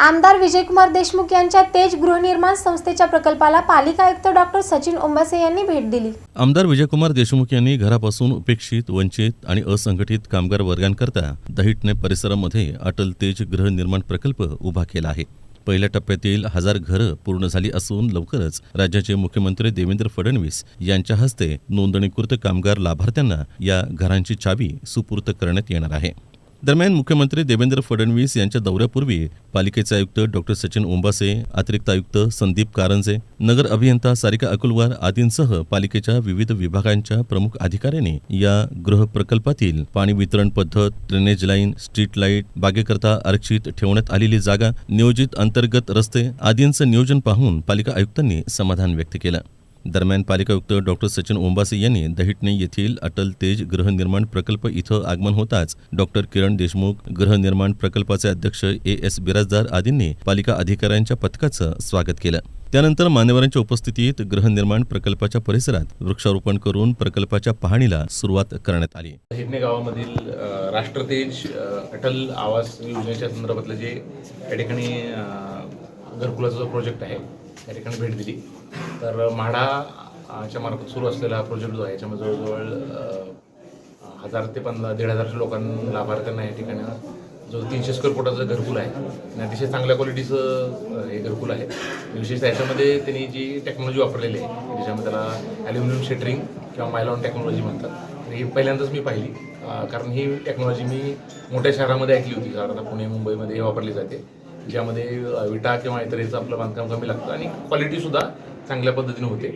आमदार विजयकुमार देशमुख यांच्या तेज गृहनिर्माण संस्थेच्या प्रकल्पाला पालिका आयुक्त डॉक्टर सचिन ओंबासे यांनी भेट दिली. आमदार विजयकुमार देशमुख यांनी घरापासून उपेक्षित वंचित आणि असंघटित कामगार वर्गांकरता दहिटणे परिसरामध्ये अटल तेज गृहनिर्माण प्रकल्प उभा केला आहे. पहिल्या टप्प्यातील हजार घरं पूर्ण झाली असून लवकरच राज्याचे मुख्यमंत्री देवेंद्र फडणवीस यांच्या हस्ते नोंदणीकृत कामगार लाभार्थ्यांना या घरांची चावी सुपूर्त करण्यात येणार आहे. दरम्यान मुख्यमंत्री देवेंद्र फडणवीस यांच्या दौऱ्यापूर्वी पालिकेचे आयुक्त डॉक्टर सचिन ओंबासे अतिरिक्त आयुक्त संदीप कारंजे नगर अभियंता सारिका अकुलवार आदींसह पालिकेच्या विविध विभागांच्या प्रमुख अधिकाऱ्यांनी या गृह प्रकल्पातील पाणी वितरण पद्धत ड्रेनेज लाईन स्ट्रीट लाइट बागेकरता आरक्षित ठेवण्यात आलेली जागा नियोजित अंतर्गत रस्ते आदींचं नियोजन पाहून पालिका आयुक्तांनी समाधान व्यक्त केलं. दरम्यान पालिका आयुक्त डॉक्टर सचिन ओंबासे यांनी दहिटणे येथील अटल तेज गृहनिर्माण प्रकल्प इथं आगमन होताच डॉक्टर किरण देशमुख गृहनिर्माण प्रकल्पाचे अध्यक्ष ए एस बिराजदार आदींनी पालिका अधिकाऱ्यांच्या पथकाचं स्वागत केलं. त्यानंतर मान्यवरांच्या उपस्थितीत गृहनिर्माण प्रकल्पाच्या परिसरात वृक्षारोपण करून प्रकल्पाच्या पाहणीला सुरुवात करण्यात आली. हिरणे गावामधील राष्ट्रतेज अटल आवास योजनेच्या संदर्भातलं जे या ठिकाणी घरकुलाचा जो प्रोजेक्ट आहे त्या ठिकाणी भेट दिली. तर म्हाडाच्या मार्फत सुरू असलेला हा प्रोजेक्ट जो आहे याच्यामध्ये जवळजवळ हजार ते पंधरा दीड हजारच्या लोकांना लाभार्थ्यांना या ठिकाणी जो तीनशे स्क्वेअर फुटाचं घरकुल आहे आणि अतिशय चांगल्या क्वालिटीचं हे घरकुल आहे. विशेषतः याच्यामध्ये त्यांनी जी टेक्नॉलॉजी वापरलेली आहे ज्याच्यामध्ये त्याला ॲल्युमिनियम शेटरिंग किंवा मायलॉन टेक्नॉलॉजी म्हणतात. तर ही पहिल्यांदाच मी पाहिली कारण ही टेक्नॉलॉजी मी मोठ्या शहरामध्ये ऐकली होती साधारणतः पुणे मुंबईमध्ये हे वापरली जाते. ज्यामध्ये विटा किंवा इतर ह्याचं आपलं बांधकाम कमी लागतं आणि क्वालिटीसुद्धा चांगल्या पद्धतीने होते.